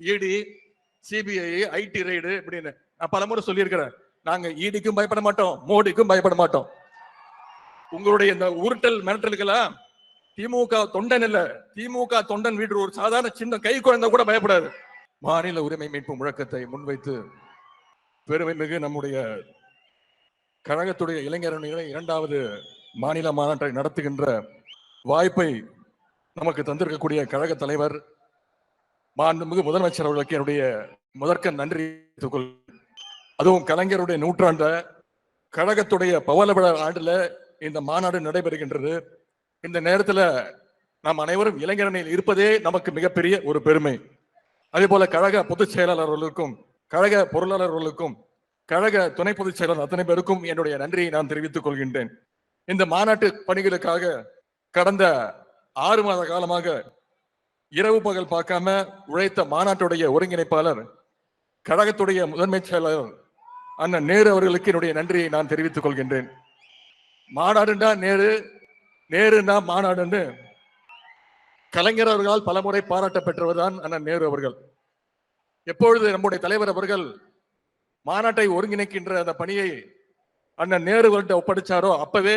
இடி CBI ID ride இப்படின்னு. நான் பலமுறை சொல்லியிருக்கிறேன். நாங்க ஈடிக்கும் பயப்பட மாட்டோம் மோடிக்கும் பயப்பட மாட்டோம். உங்களுடைய இந்த உருட்டல் மிரட்டலுக்கெல்லாம் திமுக தொண்டன் இல்ல. திமுக தொண்டன் வீடு ஒரு சாதாரண சின்ன கை குழந்தை கூட பயப்படாது. மாநில உரிமை மீட்பு முழக்கத்தை முன்வைத்து பெருமை மிகு நம்முடைய கழகத்துடைய இளைஞரணிகளை இரண்டாவது மாநில மாநாட்டை நடத்துகின்ற வாய்ப்பை நமக்கு தந்திருக்கக்கூடிய கழக தலைவர் மாண்புமிகு முதலமைச்சர் அவர்களுக்கு என்னுடைய முதற்க நன்றி அதுவும் கலைஞருடைய நூற்றாண்ட கழகத்துடைய பவள ஆண்டுல இந்த மாநாடு நடைபெறுகின்றது. இந்த நேரத்துல நாம் அனைவரும் இளைஞரணியில் இருப்பதே நமக்கு மிகப்பெரிய ஒரு பெருமை. அதே போல கழக பொதுச் செயலாளர்களுக்கும் கழக பொருளாளர்களுக்கும் கழக துணை பொதுச் செயலாளர் அத்தனை பேருக்கும் என்னுடைய நன்றியை நான் தெரிவித்துக் கொள்கின்றேன். இந்த மாநாட்டு பணிகளுக்காக கடந்த ஆறு மாத காலமாக இரவு பகல் பார்க்காம உழைத்த மாநாட்டுடைய ஒருங்கிணைப்பாளர் கழகத்துடைய முதன்மை செயலாளர் அண்ணன் நேரு அவர்களுக்கு என்னுடைய நன்றியை நான் தெரிவித்துக் கொள்கின்றேன். மாநாடுண்டா நேரு நேருண்டா மாநாடுன்னு கலைஞர் அவர்களால் பலமுறை பாராட்ட பெற்றவர் தான் அண்ணன் நேரு அவர்கள். எப்பொழுது நம்முடைய தலைவர் அவர்கள் மாநாட்டை ஒருங்கிணைக்கின்ற அந்த பணியை அண்ணன் நேரு அவர்கிட்ட ஒப்படைச்சாரோ அப்பவே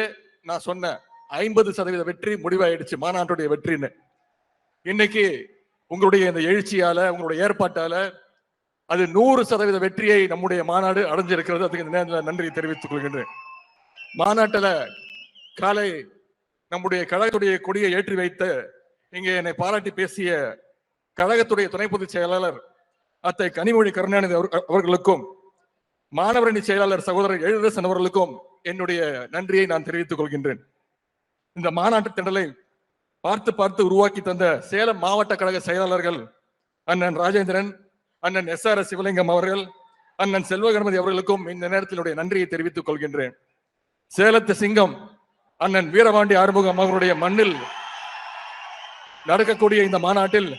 நான் சொன்னேன் ஐம்பது சதவீத வெற்றி முடிவாயிடுச்சு மாநாட்டுடைய வெற்றின்னு. இன்னைக்கு உங்களுடைய இந்த எழுச்சியால உங்களுடைய ஏற்பாட்டால அது நூறு சதவீத வெற்றியை நம்முடைய மாநாடு அடைஞ்சிருக்கிறது. அதுக்கு இந்த நேரத்தில் நன்றி தெரிவித்துக் கொள்கின்றேன். மாநாட்டில் காலை நம்முடைய கழகத்துடைய கொடியை ஏற்றி வைத்த இங்கே என்னை பாராட்டி பேசிய கழகத்துடைய துணை பொதுச் செயலாளர் அத்தை கனிமொழி கருணாநிதி அவர்களுக்கும் மாணவரணி செயலாளர் சகோதரர் எழுதரசன் அவர்களுக்கும் என்னுடைய நன்றியை நான் தெரிவித்துக் கொள்கின்றேன். இந்த மாநாட்டு திடலை பார்த்து பார்த்து உருவாக்கி தந்த சேலம் மாவட்ட கழக செயலாளர்கள் அண்ணன் ராஜேந்திரன் அண்ணன் எஸ் ஆர் எஸ் சிவலிங்கம் அவர்கள் அண்ணன் செல்வகணபதி அவர்களுக்கும் இந்த நேரத்தில் நன்றியை தெரிவித்துக் கொள்கின்றேன். சேலத்து சிங்கம் அண்ணன் வீரபாண்டி ஆறுமுகம் அவருடைய மண்ணில் நடக்கக்கூடிய இந்த மாநாட்டில்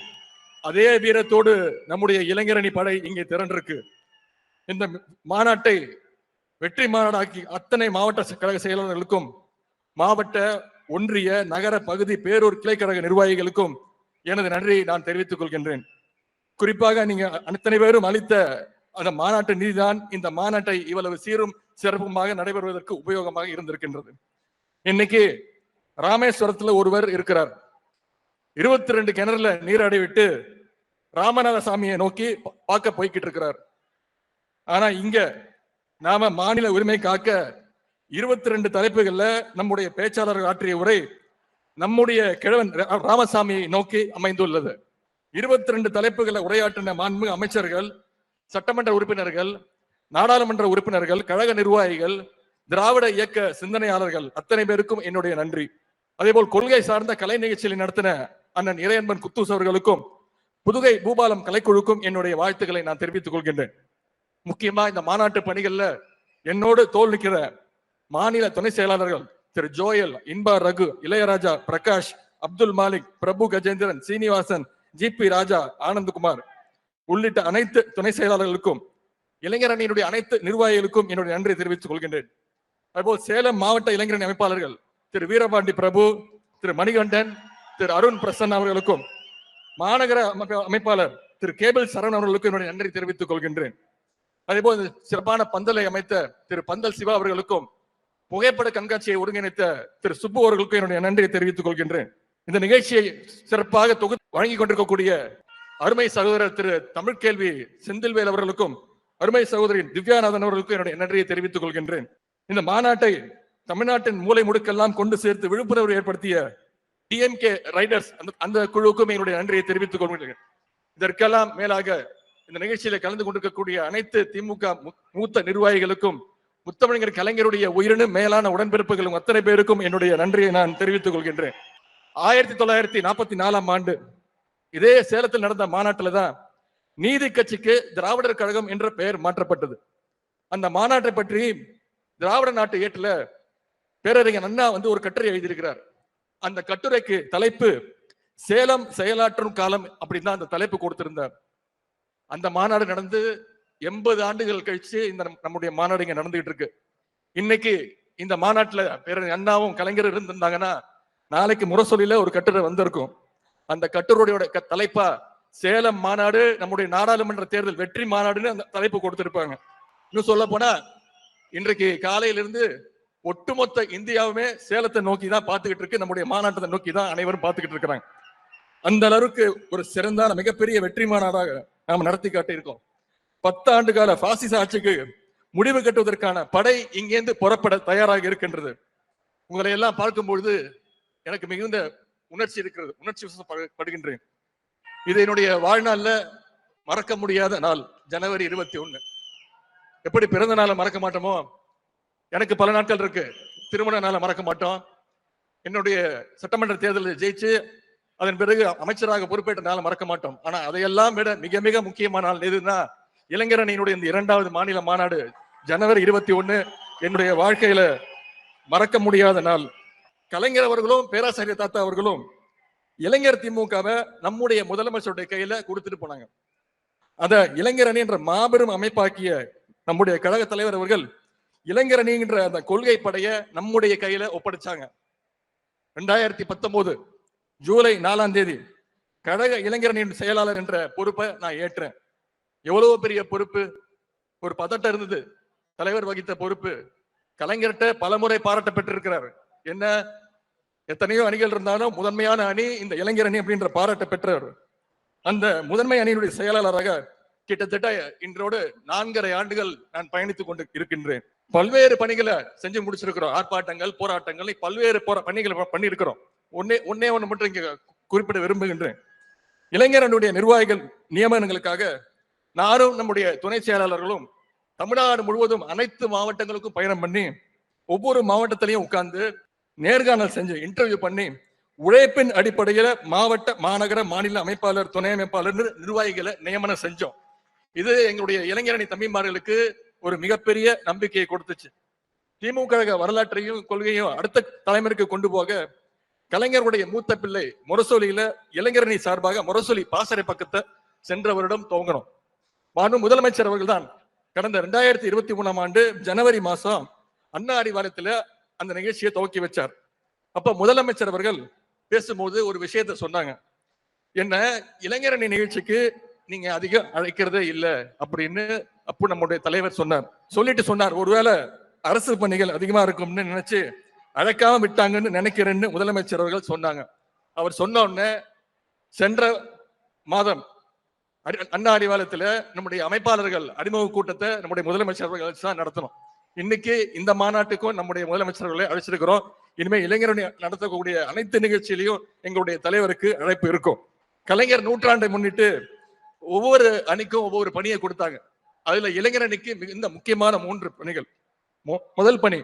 அதே வீரத்தோடு நம்முடைய இளைஞரணி படை இங்கே திரண்டிருக்கு. இந்த மாநாட்டை வெற்றி மாநாடாக்கி அத்தனை மாவட்ட கழக செயலாளர்களுக்கும் மாவட்ட ஒன்றிய நகர பகுதி பேரூர் கிளைக்கழக நிர்வாகிகளுக்கும் எனது நன்றியை நான் தெரிவித்துக் கொள்கின்றேன். குறிப்பாக நீங்க அத்தனை பேரும் அளித்த அந்த மாநாட்டு நிதிதான் இந்த மாநாட்டை இவ்வளவு சீரும் சிறப்புமாக நடைபெறுவதற்கு உபயோகமாக இருந்திருக்கின்றது. இன்னைக்கு ராமேஸ்வரத்துல ஒருவர் இருக்கிறார். இருபத்தி ரெண்டு கிணறுல நீராடி விட்டு ராமநாத சாமியை நோக்கி பார்க்க போய்கிட்டு இருக்கிறார் ஆனா இங்க நாம மாநில உரிமை காக்க இருபத்தி ரெண்டு தலைப்புகள்ல நம்முடைய பேச்சாளர்கள் ஆற்றிய உரை நம்முடைய கிழவன் ரா- ராமசாமியை நோக்கி அமைந்துள்ளது. இருபத்தி ரெண்டு தலைப்புகளை உரையாற்றின மாண்பு அமைச்சர்கள் சட்டமன்ற உறுப்பினர்கள் நாடாளுமன்ற உறுப்பினர்கள் கழக நிர்வாகிகள் திராவிட இயக்க சிந்தனையாளர்கள் அத்தனை பேருக்கும் என்னுடைய நன்றி. அதேபோல் கொள்கை சார்ந்த கலை நிகழ்ச்சிகளை நடத்தின அண்ணன் இறையன்பன் குத்தூஸ் அவர்களுக்கும் புதுகை பூபாலம் கலைக்குழுக்கும் என்னுடைய வாழ்த்துக்களை நான் தெரிவித்துக் கொள்கின்றேன். முக்கியமா இந்த மாநாட்டு பணிகள்ல என்னோடு தோல் நிற்கிற மாநில துணை செயலாளர்கள் திரு ஜோயல் இன்பா ரகு இளையராஜா பிரகாஷ் அப்துல் மாலிக் பிரபு கஜேந்திரன் சீனிவாசன் ஜி பி ராஜா ஆனந்த்குமார். உள்ளிட்ட அனைத்து துணை செயலாளர்களுக்கும் இளைஞர் அணியினுடைய அனைத்து நிர்வாகிகளுக்கும் என்னுடைய நன்றி தெரிவித்துக் கொள்கின்றேன். அதுபோல் சேலம் மாவட்ட இளைஞரணி அமைப்பாளர்கள் திரு வீரபாண்டி பிரபு திரு மணிகண்டன் திரு அருண் பிரசன் அவர்களுக்கும் மாநகர அமைப்பாளர் திரு கேபிள் சரவண் அவர்களுக்கும் என்னுடைய நன்றி தெரிவித்துக் கொள்கின்றேன். அதேபோல் சிறப்பான பந்தலை அமைத்த திரு பந்தல் சிவா அவர்களுக்கும் புகைப்பட கண்காட்சியை ஒருங்கிணைத்த திரு சுப்பு அவர்களுக்கும் என்னுடைய நன்றியை தெரிவித்துக் கொள்கின்றேன். இந்த நிகழ்ச்சியை சிறப்பாக தொகுத்து வழங்கி கொண்டிருக்கக்கூடிய அருமை சகோதரர் திரு தமிழ்கேள்வி செந்தில்வேல் அவர்களுக்கும் அருமை சகோதரி திவ்யாநாதன் அவர்களுக்கும் என்னுடைய நன்றியை தெரிவித்துக் கொள்கின்றேன். இந்த மாநாட்டை தமிழ்நாட்டின் மூலை முடுக்கெல்லாம் கொண்டு சேர்த்து விழிப்புணர்வு ஏற்படுத்திய டிஎம்கே ரைடர்ஸ் அந்த அந்த குழுவுக்கும் என்னுடைய நன்றியை தெரிவித்துக் கொள்கின்றேன். இதற்கெல்லாம் மேலாக இந்த நிகழ்ச்சியில கலந்து கொண்டிருக்கக்கூடிய அனைத்து திமுக மூத்த நிர்வாகிகளுக்கும் முத்தமிழர் கலைஞருடைய உயிரினும் மேலான உடன்பிறப்புகளும் அத்தனை பேருக்கும் என்னுடைய நன்றியை நான் தெரிவித்துக் கொள்கின்றேன். ஆயிரத்தி தொள்ளாயிரத்தி நாற்பத்தி நாலாம் ஆண்டு இதே சேலத்தில் நடந்த மாநாட்டில் தான் நீதி கட்சிக்கு திராவிடர் கழகம் என்ற பெயர் மாற்றப்பட்டது. அந்த மாநாட்டை பற்றி திராவிட நாட்டு ஏட்டில் பேரறிஞர் அண்ணா வந்து ஒரு கட்டுரை எழுதியிருக்கிறார். அந்த கட்டுரைக்கு தலைப்பு சேலம் செயலாற்றும் காலம் அப்படின்னு தான் அந்த தலைப்பு கொடுத்திருந்தார். அந்த மாநாடு நடந்து எண்பது ஆண்டுகள் கழிச்சு இந்த நம்முடைய மாநாடு இங்க நடந்துகிட்டு இருக்கு. இன்னைக்கு இந்த மாநாட்டுல பேர அண்ணாவும் கலைஞர் இருந்திருந்தாங்கன்னா நாளைக்கு முரசொலியில ஒரு கட்டுரை வந்திருக்கும். அந்த கட்டுரையோட க- தலைப்பா சேலம் மாநாடு நம்முடைய நாடாளுமன்ற தேர்தல் வெற்றி மாநாடுன்னு அந்த தலைப்பு கொடுத்திருப்பாங்க. இன்னும் சொல்ல போனா இன்றைக்கு காலையிலிருந்து ஒட்டுமொத்த இந்தியாவுமே சேலத்தை நோக்கி தான் பார்த்துக்கிட்டு இருக்கு. நம்முடைய மாநாட்டத்தை நோக்கி தான் அனைவரும் பார்த்துக்கிட்டு இருக்கிறாங்க. அந்த அளவுக்கு ஒரு சிறந்தான மிகப்பெரிய வெற்றி மாநாடாக நாம் நடத்தி காட்டியிருக்கோம். பத்தாண்டு கால பாசிச ஆட்சிக்கு முடிவு கட்டுவதற்கான படை இங்கேருந்து புறப்பட தயாராக இருக்கின்றது. உங்களை எல்லாம் பார்க்கும் பொழுது எனக்கு மிகுந்த உணர்ச்சி இருக்கிறது. உணர்ச்சி படுகின்றேன் இது என்னுடைய வாழ்நாள்ல மறக்க முடியாத நாள் ஜனவரி இருபத்தி ஒண்ணு எப்படி பிறந்த நாளை மறக்க மாட்டோமோ? எனக்கு பல நாட்கள் இருக்கு. திருமண நாளை மறக்க மாட்டோம். என்னுடைய சட்டமன்ற தேர்தலில் ஜெயிச்சு அதன் பிறகு அமைச்சராக பொறுப்பேற்ற நாளை மறக்க மாட்டோம். ஆனா அதையெல்லாம் விட மிக மிக முக்கியமான நாள் எதுன்னா இளைஞரணியினுடைய இந்த இரண்டாவது மாநில மாநாடு ஜனவரி இருபத்தி ஒன்னு என்னுடைய வாழ்க்கையில மறக்க முடியாத நாள். கலைஞர் அவர்களும் பேராசிரியர் தாத்தா அவர்களும் இளைஞர் திமுகவை நம்முடைய முதலமைச்சருடைய கையில கொடுத்துட்டு போனாங்க. அத இளைஞரணி என்ற மாபெரும் அமைப்பாக்கிய நம்முடைய கழக தலைவர் அவர்கள் இளைஞரணிங்கிற அந்த கொள்கை படைய நம்முடைய கையில ஒப்படைச்சாங்க. ரெண்டாயிரத்தி பத்தொன்பது ஜூலை நாலாம் தேதி கழக இளைஞரணியின் செயலாளர் என்ற பொறுப்பை நான் ஏற்றேன். எவ்வளவு பெரிய பொறுப்பு? ஒரு பதட்டம் இருந்தது. தலைவர் வகித்த பொறுப்பு. கலைஞர்கிட்ட பலமுறை பாராட்ட பெற்றிருக்கிறார் என்ன? எத்தனையோ அணிகள் இருந்தாலும் முதன்மையான அணி இந்த இளைஞர் அணி அப்படின்ற பாராட்ட பெற்றவர். அந்த முதன்மை அணியினுடைய செயலாளராக கிட்டத்தட்ட இன்றோடு நான்கரை ஆண்டுகள் நான் பயணித்துக் கொண்டு இருக்கின்றேன். பல்வேறு பணிகளை செஞ்சு முடிச்சிருக்கிறோம். ஆர்ப்பாட்டங்கள் போராட்டங்கள் பல்வேறு போரா பணிகளை பண்ணியிருக்கிறோம். ஒன்னே ஒன்னே ஒன்று மட்டும் இங்க குறிப்பிட விரும்புகின்றேன். இளைஞரனுடைய நிர்வாகிகள் நியமனங்களுக்காக நானும் நம்முடைய துணை செயலாளர்களும் தமிழ்நாடு முழுவதும் அனைத்து மாவட்டங்களுக்கும் பயணம் பண்ணி ஒவ்வொரு மாவட்டத்திலையும் உட்கார்ந்து நேர்காணல் செஞ்சு இன்டர்வியூ பண்ணி உழைப்பின் அடிப்படையில மாவட்ட மாநகர மாநில அமைப்பாளர் துணை அமைப்பாளர் நிர்வாகிகளை நியமனம் செஞ்சோம். இது எங்களுடைய இளைஞரணி தம்பிமார்களுக்கு ஒரு மிகப்பெரிய நம்பிக்கையை கொடுத்துச்சு. திமுக வரலாற்றையும் கொள்கையும் அடுத்த தலைமுறைக்கு கொண்டு போக கலைஞருடைய மூத்த பிள்ளை முரசொலியில இளைஞரணி சார்பாக முரசொலி பாசறை பக்கத்தை சென்ற வருடம் துவங்கணும் மாண்பு முதலமைச்சர் அவர்கள் தான் கடந்த ரெண்டாயிரத்தி இருபத்தி மூணாம் ஆண்டு ஜனவரி மாசம் அண்ணா அறிவாலயத்துல அந்த நிகழ்ச்சியை துவக்கி வச்சார். அப்ப முதலமைச்சர் அவர்கள் பேசும்போது ஒரு விஷயத்த சொன்னாங்க. என்ன இளைஞரணி நிகழ்ச்சிக்கு நீங்க அதிகம் அழைக்கிறதே இல்லை அப்படின்னு அப்போ நம்முடைய தலைவர் சொன்னார். சொல்லிட்டு சொன்னார் ஒருவேளை அரசு பணிகள் அதிகமா இருக்கும்னு நினைச்சு அழைக்காம விட்டாங்கன்னு நினைக்கிறேன்னு முதலமைச்சர் அவர்கள் சொன்னாங்க. அவர் சொன்ன உடனே சென்ற மாதம் அண்ணா அறிவாலயத்துல நம்முடைய அமைப்பாளர்கள் அறிமுக கூட்டத்தை நம்முடைய முதலமைச்சர்கள் தான் நடத்தணும். இன்னைக்கு இந்த மாநாட்டுக்கும் நம்முடைய முதலமைச்சர்களை அழைச்சிருக்கிறோம். இனிமே இளைஞரணி நடத்தக்கூடிய அனைத்து நிகழ்ச்சியிலையும் எங்களுடைய தலைவருக்கு அழைப்பு இருக்கும். கலைஞர் நூற்றாண்டை முன்னிட்டு ஒவ்வொரு அணிக்கும் ஒவ்வொரு பணியை கொடுத்தாங்க. அதுல இளைஞரணிக்கு மிகுந்த முக்கியமான மூன்று பணிகள். முதல் பணி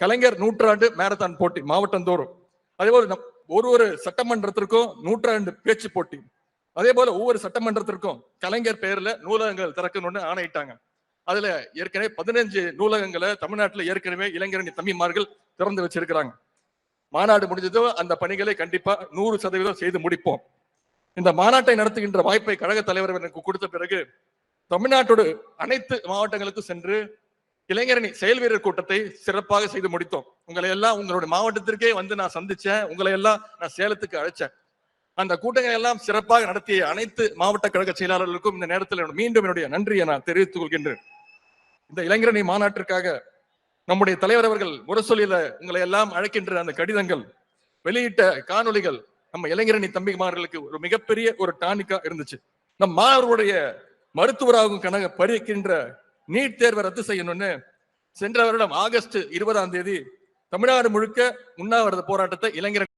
கலைஞர் நூற்றாண்டு மேரத்தான் போட்டி மாவட்டம் தோறும் அதே போல நம் ஒரு ஒரு சட்டமன்றத்திற்கும் நூற்றாண்டு பேச்சு போட்டி. அதே போல ஒவ்வொரு சட்டமன்றத்திற்கும் கலைஞர் பெயர்ல நூலகங்கள் திறக்கணும்னு ஆணையிட்டாங்க. அதுல ஏற்கனவே பதினஞ்சு நூலகங்களை தமிழ்நாட்டுல ஏற்கனவே இளைஞரணி தம்பிமார்கள் திறந்து வச்சிருக்கிறாங்க. மாநாடு முடிஞ்சதும் அந்த பணிகளை கண்டிப்பா நூறு சதவீதம் செய்து முடிப்போம். இந்த மாநாட்டை நடத்துகின்ற வாய்ப்பை கழக தலைவர் எனக்கு கொடுத்த பிறகு தமிழ்நாட்டோட அனைத்து மாவட்டங்களுக்கும் சென்று இளைஞரணி செயல் வீரர் கூட்டத்தை சிறப்பாக செய்து முடித்தோம். உங்களை எல்லாம் உங்களுடைய மாவட்டத்திற்கே வந்து நான் சந்திச்சேன். உங்களை எல்லாம் நான் சேலத்துக்கு அழைச்சேன். அந்த கூட்டங்களை எல்லாம் சிறப்பாக நடத்திய அனைத்து மாவட்ட கழக செயலாளர்களுக்கும் இந்த நேரத்தில் மீண்டும் என்னுடைய நன்றியை நான் தெரிவித்துக் கொள்கின்றேன். இந்த இளைஞரணி மாநாட்டிற்காக நம்முடைய தலைவர் அவர்கள் முரசொலியில உங்களை எல்லாம் அழைக்கின்ற அந்த கடிதங்கள் வெளியிட்ட காணொளிகள் நம்ம இளைஞரணி தம்பிமார்களுக்கு ஒரு மிகப்பெரிய ஒரு டானிக்கா இருந்துச்சு. நம் மாணவர்களுடைய மருத்துவராகும் கனக பறிக்கின்ற நீட் தேர்வை ரத்து செய்யணும்னு சென்ற வருடம் ஆகஸ்ட் இருபதாம் தேதி தமிழ்நாடு முழுக்க உண்ணாவிரத போராட்டத்தை இளைஞர்